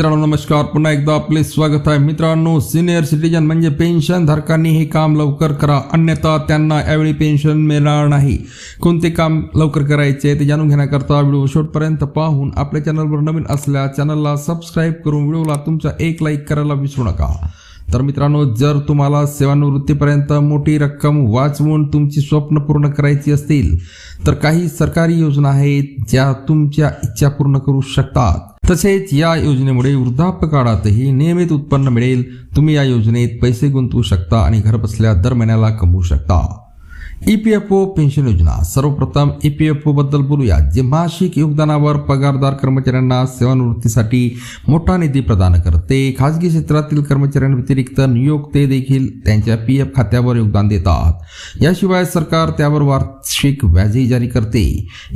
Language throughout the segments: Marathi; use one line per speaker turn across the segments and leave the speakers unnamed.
मित्रांनो नमस्कार. पुन्हा एकदा आपले स्वागत आहे. मित्रांनो सिनियर सिटीजन म्हणजे पेन्शन धारकांनी हे काम लवकर करा. अन्यथा त्यांना यावेळी पेन्शन मिळणार नाही. कोणते काम लवकर करायचे ते जाणून घेण्याकरता व्हिडिओ शेवटपर्यंत पाहून आपल्या चॅनलवर नवीन असल्या चॅनलला सबस्क्राईब करून व्हिडिओला तुमचा एक लाईक करायला विसरू नका. तर मित्रांनो जर तुम्हाला सेवानिवृत्तीपर्यंत मोठी रक्कम वाचवून तुमची स्वप्न पूर्ण करायची असतील तर काही सरकारी योजना आहेत ज्या तुमच्या इच्छा पूर्ण करू शकतात. तसेच या योजनेमुळे वृद्धापकाळातही नियमित उत्पन्न मिळेल. तुम्ही या योजनेत पैसे गुंतवू शकता आणि घरबसल्या दर महिन्याला कमवू शकता. E P F O pension योजना. सर्वप्रथम ई पी एफ ओ बद्दल बोलूया. जे मासिक योगदानावर पगारदार कर्मचाऱ्यांना सेवानिवृत्तीसाठी मोठा निधी प्रदान करते. खाजगी क्षेत्रातील कर्मचाऱ्यांव्यतिरिक्त नियोक्ते देखील त्यांच्या पी एफ खात्यावर योगदान देतात. याशिवाय सरकार त्यावर वार्षिक व्याजही जारी करते.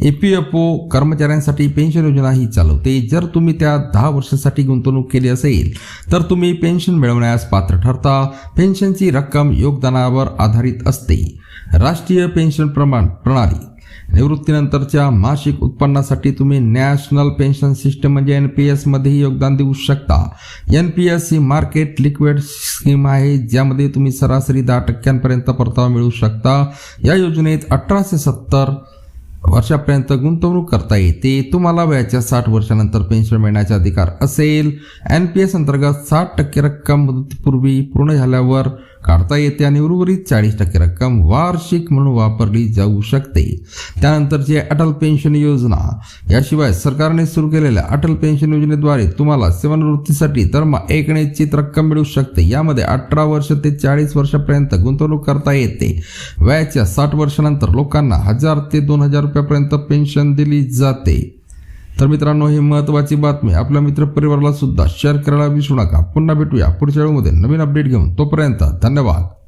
ई पी एफ ओ कर्मचाऱ्यांसाठी पेन्शन योजनाही चालवते. जर तुम्ही त्या दहा वर्षासाठी गुंतवणूक केली असेल तर तुम्ही पेन्शन मिळवण्यास पात्र ठरता. पेन्शनची रक्कम योगदानावर आधारित असते. राष्ट्रीय पेन्शन प्रमाण प्रणाली. निवृत्तीनंतरच्या मासिक उत्पन्नासाठी तुम्ही नॅशनल पेन्शन सिस्टम म्हणजे एन पी एसमध्येही योगदान देऊ शकता. एन पी एस ही मार्केट लिक्विड स्कीम आहे ज्यामध्ये तुम्ही सरासरी दहा टक्क्यांपर्यंत परतावा मिळवू शकता. या योजनेत अठराशे सत्तर वर्षापर्यंत गुंतवणूक करता येते. तुम्हाला वयाच्या साठ वर्षानंतर पेन्शन मिळण्याचा अधिकार असेल. एन पी एस अंतर्गत साठ टक्के रक्कम मुदतीपूर्वी पूर्ण झाल्यावर काढता येते आणि उर्वरित चाळीस टक्के रक्कम वार्षिक म्हणून वापरली जाऊ शकते. त्यानंतरची अटल पेन्शन योजना. याशिवाय सरकारने सुरू केलेल्या अटल पेन्शन योजनेद्वारे तुम्हाला सेवानिवृत्तीसाठी दरमा एक निश्चित रक्कम मिळू शकते. यामध्ये अठरा वर्ष ते चाळीस वर्षापर्यंत गुंतवणूक करता येते. वयाच्या साठ वर्षानंतर लोकांना हजार ते दोन हजार रुपयापर्यंत पेन्शन दिली जाते. तर मित्रांनो ही महत्वाची बातमी आपल्या मित्रपरिवाराला सुद्धा शेअर करायला विसरू नका. पुन्हा भेटूया पुढच्या वेळेमध्ये नवीन अपडेट घेऊन. तोपर्यंत धन्यवाद.